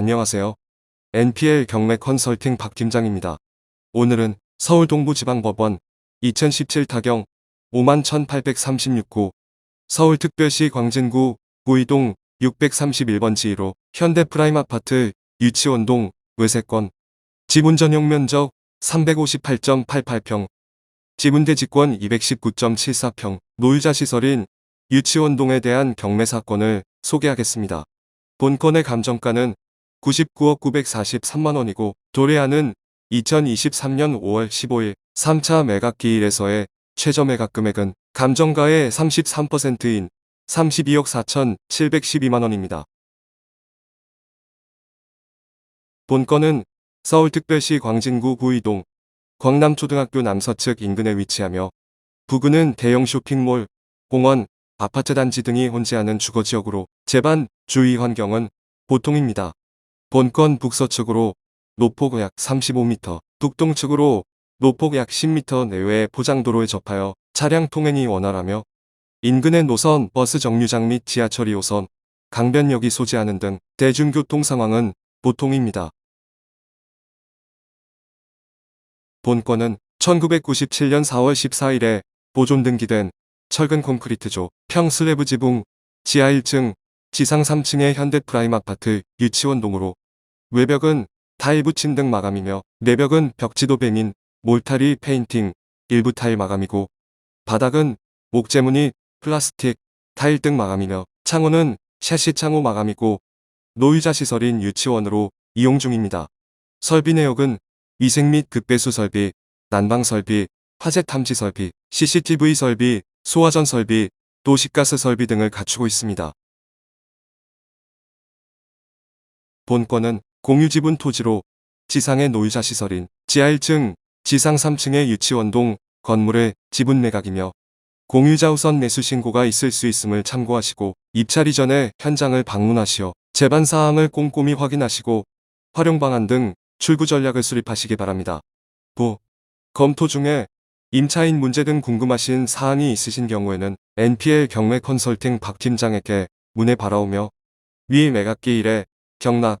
안녕하세요. NPL 경매 컨설팅 박 팀장입니다. 오늘은 서울 동부지방법원 2017 타경 51,836호 서울특별시 광진구 구이동 631번 지로 현대 프라임 아파트 유치원동 외세권 지분 전용 면적 358.88평 지분대 직권 219.74평 노유자 시설인 유치원동에 대한 경매 사건을 소개하겠습니다. 본건의 감정가는 99억 943만 원이고 도래하는 2023년 5월 15일 3차 매각기일에서의 최저 매각 금액은 감정가의 33%인 32억 4,712만 원입니다. 본건은 서울특별시 광진구 구이동 광남초등학교 남서측 인근에 위치하며 부근은 대형 쇼핑몰, 공원, 아파트 단지 등이 혼재하는 주거지역으로 재반 주위 환경은 보통입니다. 본건 북서측으로 노폭 약 35m, 북동측으로 노폭 약 10m 내외의 포장도로에 접하여 차량 통행이 원활하며 인근의 노선, 버스 정류장 및 지하철 2호선, 강변역이 소재하는 등 대중교통 상황은 보통입니다. 본건은 1997년 4월 14일에 보존 등기된 철근 콘크리트조 평슬래브 지붕 지하 1층 지상 3층의 현대 프라임 아파트 유치원 동으로 외벽은 타일 붙임 등 마감이며 내벽은 벽지도 뱀인 몰타리 페인팅 일부 타일 마감이고 바닥은 목재무늬 플라스틱 타일 등 마감이며 창호는 샤시 창호 마감이고 노유자 시설인 유치원으로 이용 중입니다. 설비 내역은 위생 및 급배수 설비, 난방 설비, 화재 탐지 설비, CCTV 설비, 소화전 설비, 도시가스 설비 등을 갖추고 있습니다. 본건은 공유지분 토지로 지상의 노유자 시설인 지하 1층, 지상 3층의 유치원동 건물의 지분 매각이며 공유자 우선 매수 신고가 있을 수 있음을 참고하시고 입찰 이 전에 현장을 방문하시어 재반 사항을 꼼꼼히 확인하시고 활용 방안 등 출구 전략을 수립하시기 바랍니다. 부. 검토 중에 임차인 문제 등 궁금하신 사항이 있으신 경우에는 NPL 경매 컨설팅 박 팀장에게 문의 바라오며 위 매각기일에 경락,